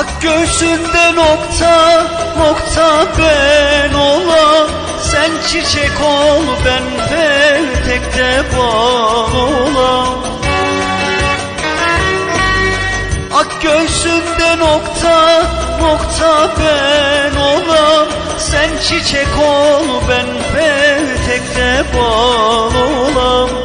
Ak göğsünde nokta nokta ben olam Sen çiçek ol ben petekte bal olam Ak göğsünde nokta nokta ben olam Sen çiçek ol ben petekte bal olam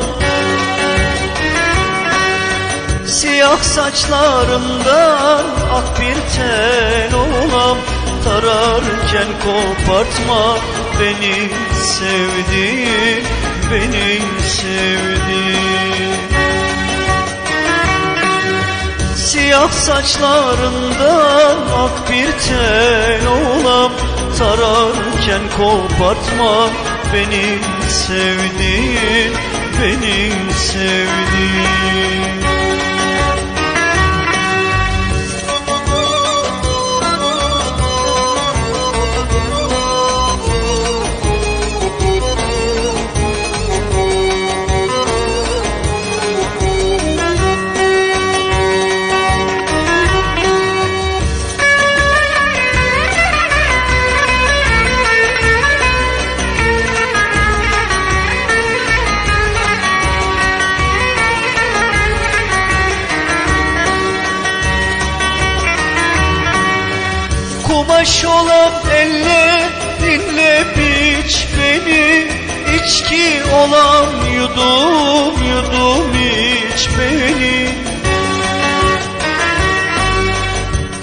Siyah saçlarından ak bir tel olam. Tararken kopartma beni sevdiğim, beni sevdiğim Siyah saçlarından ak bir tel olam. Tararken kopartma beni sevdiğim, beni sevdiğim Kumaş olan elle dinle biç beni. İçki olan yudum yudum iç beni.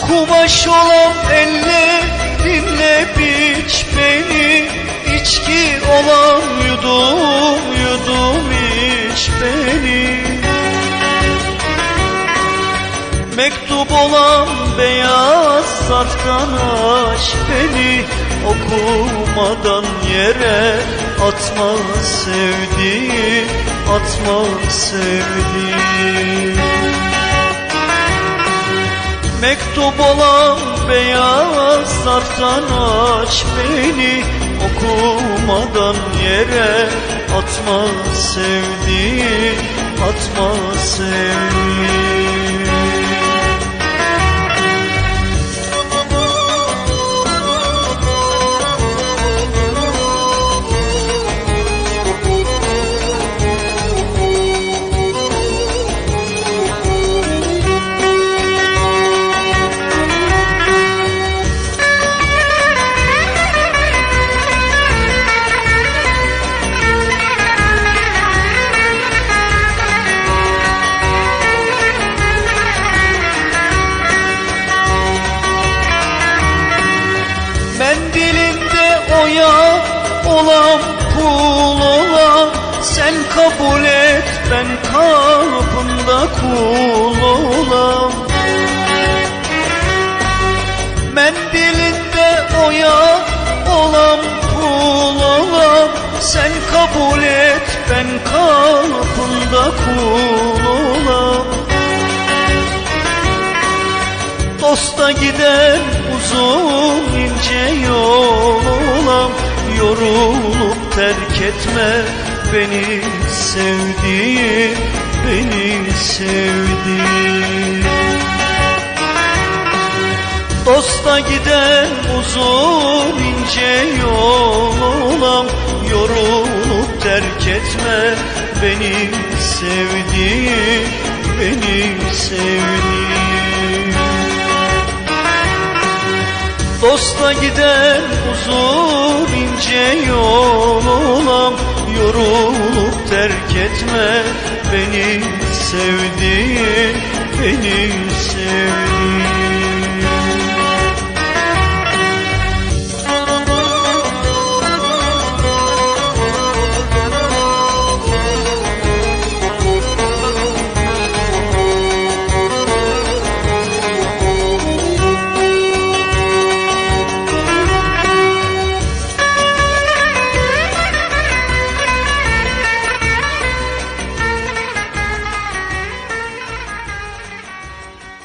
Kumaş olan elle dinle biç beni. İçki olan yudum yudum Mektup olan beyaz zarftan aç beni Okumadan yere atma sevdiğim Atma sevdiğim Mektup olan beyaz zarftan aç beni Okumadan yere atma sevdiğim Atma sevdiğim oya olan pul olan Sen kabul et ben kapında kul olan Mendilinde oya olan pul olan Sen kabul et ben kapında kul olan Dosta giden uzun ince yol olam Yorulup terk etme beni sevdiğim, beni sevdiğim Dosta giden uzun ince yol olam Yorulup terk etme beni sevdiğim, beni sevdiğim Dosta giden uzun etme beni sevdiğim, beni sevdiğim